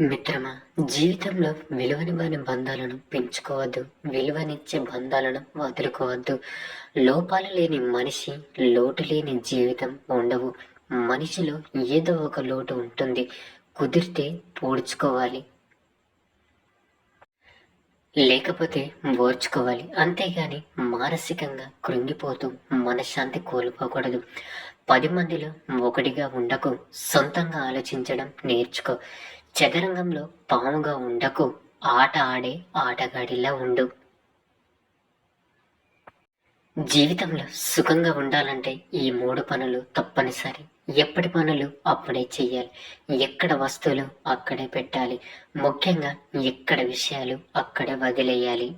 మిత్రమా జీవితంలో విలువనివ్వని బంధాలను పెంచుకోవద్దు విలువనిచ్చే బంధాలను వదులుకోవద్దు. లోపాలు లేని మనిషి లోటు లేని జీవితం ఉండవు. మనిషిలో ఏదో ఒక లోటు ఉంటుంది. కుదిరితే పూడ్చుకోవాలి. లేకపోతే ఓర్చుకోవాలి. అంతేగాని మానసికంగా కృంగిపోతూ మనశ్శాంతి కోల్పోకూడదు. పది మందిలో ఒకటిగా ఉండకు. సొంతంగా ఆలోచించడం నేర్చుకో. చదరంగంలో పాముగా ఉండకు. ఆట ఆడే ఆటగాడిలా ఉండు. జీవితంలో సుఖంగా ఉండాలంటే ఈ మూడు పనులు తప్పనిసరి. ఎప్పటి పనులు అప్పుడే చెయ్యాలి. ఎక్కడ వస్తువులు అక్కడే పెట్టాలి. ముఖ్యంగా ఎక్కడ విషయాలు అక్కడే వదిలేయాలి.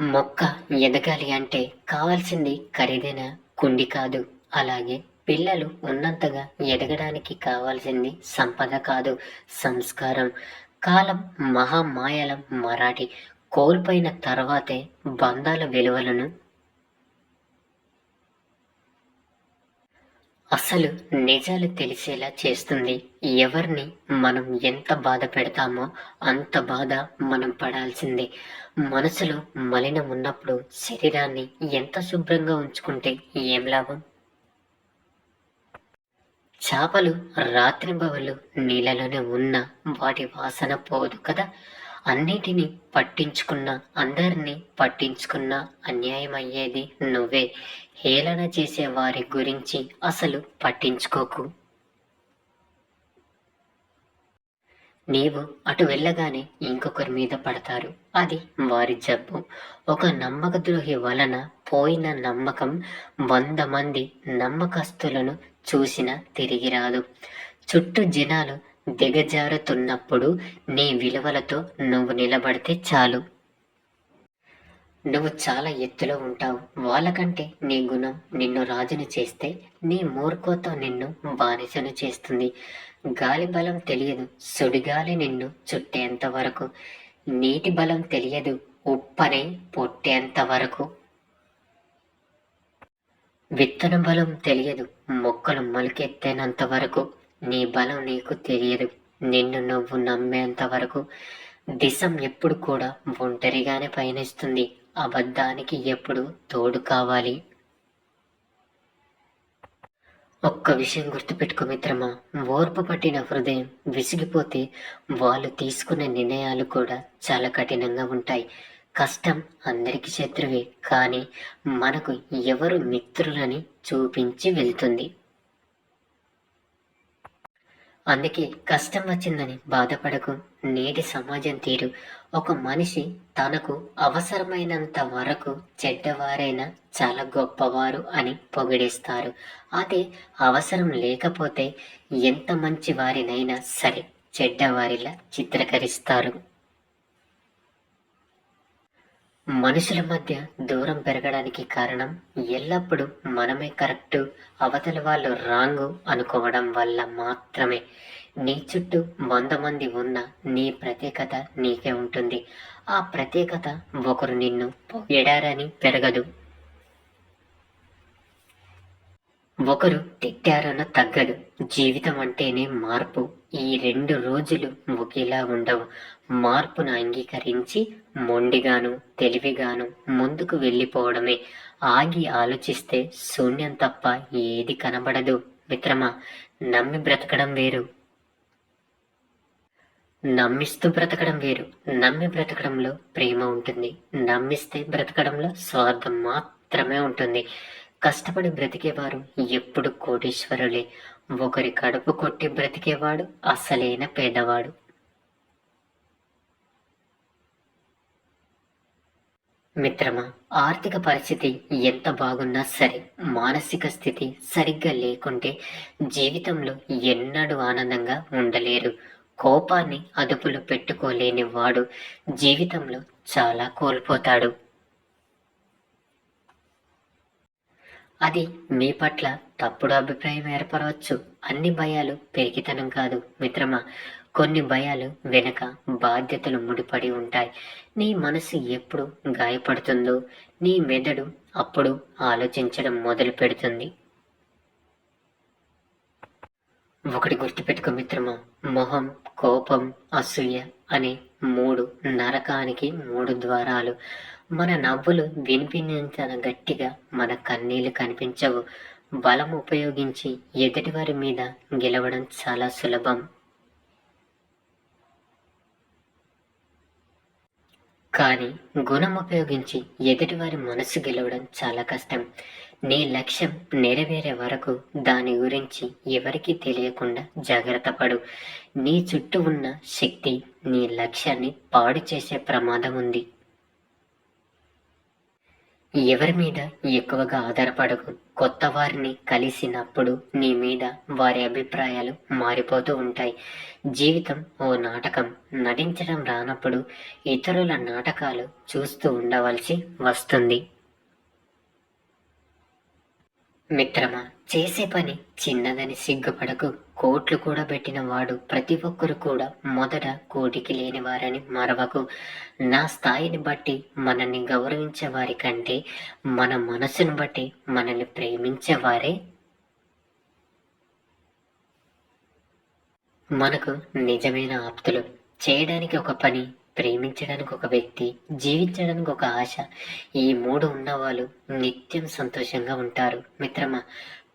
మొక్క ఎదగాలి అంటే కావాల్సింది ఖరీదైన కుండి కాదు. అలాగే పిల్లలు ఉన్నంతగా ఎదగడానికి కావాల్సింది సంపద కాదు సంస్కారం. కాలం మహామాయల మరాఠీ. కోల్పోయిన తర్వాతే బంధాల విలువలను అసలు నిజాలు తెలిసేలా చేస్తుంది. ఎవరిని మనం ఎంత బాధ పెడతామో అంత బాధ మనం పడాల్సిందే. మనసులో మలినం ఉన్నప్పుడు శరీరాన్ని ఎంత శుభ్రంగా ఉంచుకుంటే ఏం లాభం? చేపలు రాత్రింబవళ్ళు నీళ్ళలోనే ఉన్న వాటి వాసన పోదు కదా. అన్నిటినీ పట్టించుకున్న అందరినీ పట్టించుకున్న అన్యాయం అయ్యేది నువ్వే. హేళన చేసే వారి గురించి అసలు పట్టించుకోకు. నీవు అటు వెళ్ళగానే ఇంకొకరి మీద పడతారు. అది వారి జబ్బు. ఒక నమ్మకద్రోహి వలన పోయిన నమ్మకం వంద మంది నమ్మకస్తులను చూసినా తిరిగి రాదు. చుట్టూ జనాలు దిగజారుతున్నప్పుడు నీ విలువలతో నువ్వు నిలబడితే చాలు. నువ్వు చాలా ఎత్తులో ఉంటావు. వాళ్ళకంటే నీ గుణం నిన్ను రాజును చేస్తే నీ మూర్ఖతో నిన్ను బానిసను చేస్తుంది. గాలి బలం తెలియదు సుడిగాలి నిన్ను చుట్టేంత వరకు. నీటి బలం తెలియదు ఉప్పనే పొట్టేంత వరకు. విత్తన బలం తెలియదు. మొక్కలు మొలకెత్తేనంత వరకు నీ బలం నీకు తెలియదు. నిన్ను నువ్వు నమ్మేంత వరకు దిశం ఎప్పుడు కూడా ఒంటరిగానే పయనిస్తుంది. అబద్ధానికి ఎప్పుడు తోడు కావాలి. ఒక్క విషయం గుర్తుపెట్టుకో మిత్రమా. ఓర్పు పట్టిన హృదయం విసిగిపోతే వాళ్ళు తీసుకునే నిర్ణయాలు కూడా చాలా కఠినంగా ఉంటాయి. కష్టం అందరికి శత్రువే కానీ మనకు ఎవరు మిత్రులని చూపించి వెళ్తుంది. అందుకే కష్టం వచ్చిందని బాధపడకు నేటి సమాజం తీరు. ఒక మనిషి తనకు అవసరమైనంత వరకు చెడ్డవారైనా చాలా గొప్పవారు అని పొగిడేస్తారు. అదే అవసరం లేకపోతే ఎంత మంచి వారినైనా సరే చెడ్డవారిలా చిత్రీకరిస్తారు. మనుషుల మధ్య దూరం పెరగడానికి కారణం ఎల్లప్పుడూ మనమే కరెక్ట్ అవతల వాళ్ళు రాంగు అనుకోవడం వల్ల మాత్రమే. నీ చుట్టూ వంద మంది ఉన్న నీ ప్రత్యేకత నీకే ఉంటుంది. ఆ ప్రత్యేకత ఒకరు నిన్ను ఎడారని పెరగదు. ఒకరు తిట్టారన తగ్గదు. జీవితం అంటేనే మార్పు. ఈ రెండు రోజులు ఒకేలా ఉండవు. మార్పును అంగీకరించి మొండిగాను తెలివిగాను ముందుకు వెళ్ళిపోవడమే. ఆగి ఆలోచిస్తే శూన్యం తప్ప ఏది కనబడదు. మిత్రమా నమ్మి బ్రతకడం వేరు. నమ్మిస్తూ బ్రతకడం వేరు. నమ్మి బ్రతకడంలో ప్రేమ ఉంటుంది. నమ్మిస్తే బ్రతకడంలో స్వార్థం మాత్రమే ఉంటుంది. కష్టపడి బ్రతికేవారు ఎప్పుడు కోటీశ్వరులే. ఒకరి కడుపు కొట్టి బ్రతికేవాడు అసలైన పేదవాడు. మిత్రమా ఆర్థిక పరిస్థితి ఎంత బాగున్నా సరే మానసిక స్థితి సరిగ్గా లేకుంటే జీవితంలో ఎన్నడూ ఆనందంగా ఉండలేరు. కోపాన్ని అదుపులో పెట్టుకోలేని వాడు జీవితంలో చాలా కోల్పోతాడు. అది మీ పట్ల తప్పుడు అభిప్రాయం ఏర్పడవచ్చు. అన్ని భయాలు పెరిగితనం కాదు మిత్రమా. కొన్ని భయాలు వెనక బాధ్యతలు ముడిపడి ఉంటాయి. నీ మనసు ఎప్పుడు గాయపడుతుందో నీ మెదడు అప్పుడు ఆలోచించడం మొదలు పెడుతుంది. ఒకటి గుర్తుపెట్టుకో మిత్రమా మొహం కోపం అసూయ అనే మూడు నరకానికి మూడు ద్వారాలు. మన నవ్వులు వినిపించేంత గట్టిగా మన కన్నీళ్ళు కనిపించవు. బలం ఉపయోగించి ఎదుటివారి మీద గెలవడం చాలా సులభం. కానీ గుణం ఉపయోగించి ఎదుటివారి మనసు గెలవడం చాలా కష్టం. నీ లక్ష్యం నెరవేరే వరకు దాని గురించి ఎవరికీ తెలియకుండా జాగ్రత్త పడు. నీ చుట్టూ ఉన్న శక్తి నీ లక్ష్యాన్ని పాడు చేసే ప్రమాదం ఉంది. ఎవరి మీద ఎక్కువగా ఆధారపడకు. కొత్త వారిని కలిసినప్పుడు నీ మీద వారి అభిప్రాయాలు మారిపోతూ ఉంటాయి. జీవితం ఓ నాటకం. నటించడం రానప్పుడు ఇతరుల నాటకాలు చూస్తూ ఉండవలసి వస్తుంది. మిత్రమా చేసే పని చిన్నదని సిగ్గుపడకు. కోట్లు కూడా పెట్టిన వాడు ప్రతి ఒక్కరు కూడా మొదట కోటికి లేని వారని మరవకు. నా స్థాయిని బట్టి మనల్ని గౌరవించే వారి కంటే మన మనసును బట్టి మనల్ని ప్రేమించేవారే మనకు నిజమైన ఆప్తులు. చేయడానికి ఒక పని ప్రేమించడానికి ఒక వ్యక్తి జీవించడానికి ఒక ఆశ ఈ మూడు ఉన్నవాళ్ళు నిత్యం సంతోషంగా ఉంటారు. మిత్రమా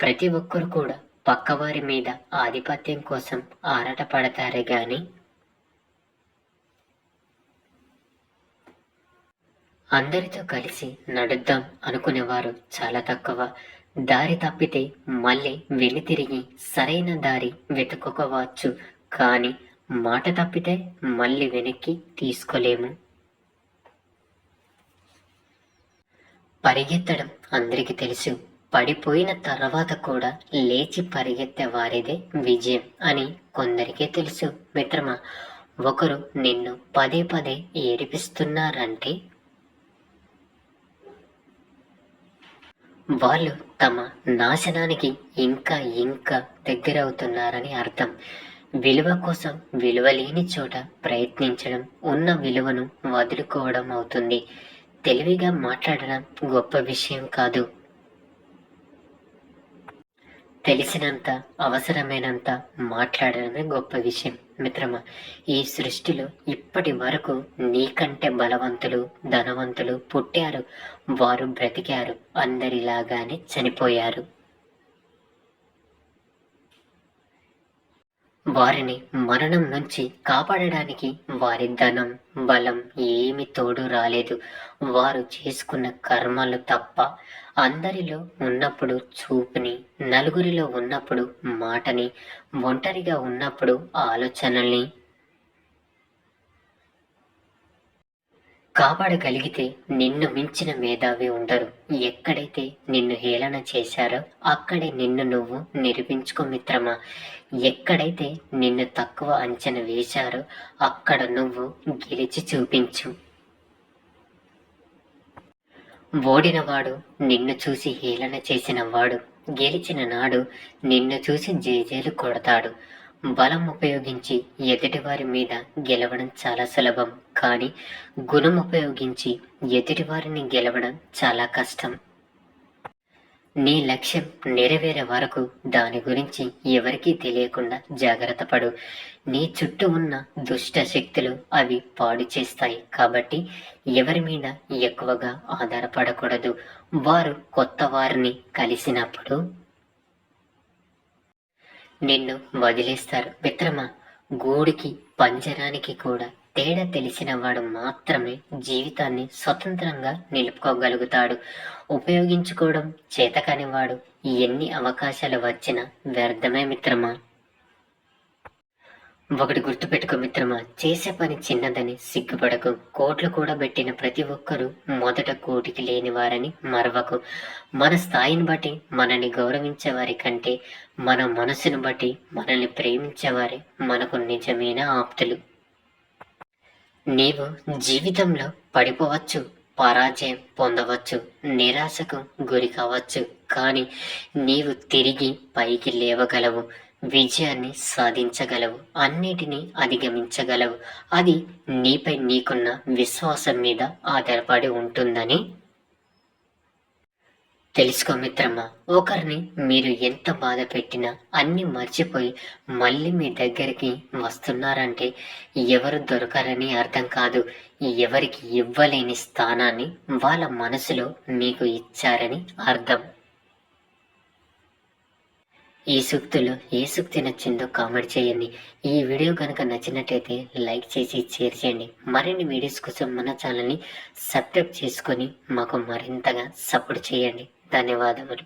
ప్రతి ఒక్కరు కూడా పక్కవారి మీద ఆధిపత్యం కోసం ఆరాట పడతారే గాని? అందరితో కలిసి నడుద్దాం అనుకునేవారు చాలా తక్కువ. దారి తప్పితే మళ్ళీ వెళ్ళి తిరిగి సరైన దారి వెతుక్కోవచ్చు. కానీ మాట తప్పితే మళ్ళీ వెనక్కి తీసుకోలేము. పరిగెత్తడం అందరికీ తెలుసు. పడిపోయిన తర్వాత కూడా లేచి పరిగెత్తే వారిదే విజయం అని కొందరికే తెలుసు. మిత్రమా ఒకరు నిన్ను పదే పదే ఏడిపిస్తున్నారంటే? వాళ్ళు తమ నాశనానికి ఇంకా ఇంకా దగ్గరవుతున్నారని అర్థం. విలువ కోసం విలువ లేని చోట ప్రయత్నించడం ఉన్న విలువను వదులుకోవడం అవుతుంది. తెలివిగా మాట్లాడడం గొప్ప విషయం కాదు. తెలిసినంత అవసరమైనంత మాట్లాడడమే గొప్ప విషయం. మిత్రమా ఈ సృష్టిలో ఇప్పటి వరకు నీకంటే బలవంతులు ధనవంతులు పుట్టారు వారు బ్రతికారు అందరిలాగానే చనిపోయారు. వారిని మరణం నుంచి కాపాడడానికి వారి ధనం బలం ఏమి తోడు రాలేదు. వారు చేసుకున్న కర్మలు తప్ప అందరిలో ఉన్నప్పుడు చూపుని నలుగురిలో ఉన్నప్పుడు మాటని ఒంటరిగా ఉన్నప్పుడు ఆలోచనల్ని కాపాడగలిగితే నిన్ను మించిన మేధావి ఉండరు. ఎక్కడైతే నిన్ను హేళన చేశారో అక్కడే నిన్ను నువ్వు నిరూపించుకో మిత్రమా. ఎక్కడైతే నిన్ను తక్కువ అంచనా వేశారో అక్కడ నువ్వు గెలిచి చూపించు. ఓడినవాడు నిన్ను చూసి హేళన చేసిన వాడు. గెలిచిన నాడు నిన్ను చూసి జేజేలు కొడతాడు. బలం ఉపయోగించి ఎదుటివారి మీద గెలవడం చాలా సులభం. కానీ గుణం ఉపయోగించి ఎదుటివారిని గెలవడం చాలా కష్టం. నీ లక్ష్యం నెరవేరే వరకు దాని గురించి ఎవరికీ తెలియకుండా జాగ్రత్త పడు. నీ చుట్టూ ఉన్న దుష్ట శక్తులు అవి పాడు చేస్తాయి. కాబట్టి ఎవరి మీద ఎక్కువగా ఆధారపడకూడదు. వారు కొత్త వారిని కలిసినప్పుడు నిన్ను వదిలేస్తారు. మిత్రమా గూడికి పంజరానికి కూడా తేడా తెలిసిన వాడు మాత్రమే జీవితాన్ని స్వతంత్రంగా నిలుపుకోగలుగుతాడు. ఉపయోగించుకోవడం చేతకాని వాడు ఎన్ని అవకాశాలు వచ్చినా వ్యర్థమే మిత్రమా. ఒకటి గుర్తుపెట్టుకో మిత్రమా చేసే పని చిన్నదని సిగ్గుపడకు. కోట్లు కూడా పెట్టిన ప్రతి ఒక్కరూ మొదట కోటికి లేని వారని మరవకు. మన స్థాయిని బట్టి మనల్ని గౌరవించే వారి కంటే మన మనసును బట్టి మనల్ని ప్రేమించేవారే మనకు నిజమైన ఆప్తులు. నీవు జీవితంలో పడిపోవచ్చు పరాజయం పొందవచ్చు నిరాశకు గురి కావచ్చు కానీ నీవు తిరిగి పైకి లేవగలవు. విజయాన్ని సాధించగలవు అన్నిటినీ అధిగమించగలవు. అది నీపై నీకున్న విశ్వాసం మీద ఆధారపడి ఉంటుందని తెలుసుకో మిత్రమా ఒకరిని మీరు ఎంత బాధ పెట్టినా అన్ని మర్చిపోయి మళ్ళీ మీ దగ్గరికి వస్తున్నారంటే ఎవరు దొరకరని అర్థం కాదు. ఎవరికి ఇవ్వలేని స్థానాన్ని వాళ్ళ మనసులో మీకు ఇచ్చారని అర్థం. ఈ సూక్తులు ఏ సూక్తి నచ్చిందో కామెంట్ చేయండి. ఈ వీడియో కనుక నచ్చినట్టయితే లైక్ చేసి షేర్ చేయండి. మరిన్ని వీడియోస్ కోసం మన ఛానల్ని సబ్స్క్రైబ్ చేసుకొని మాకు మరింతగా సపోర్ట్ చేయండి. ధన్యవాదములు.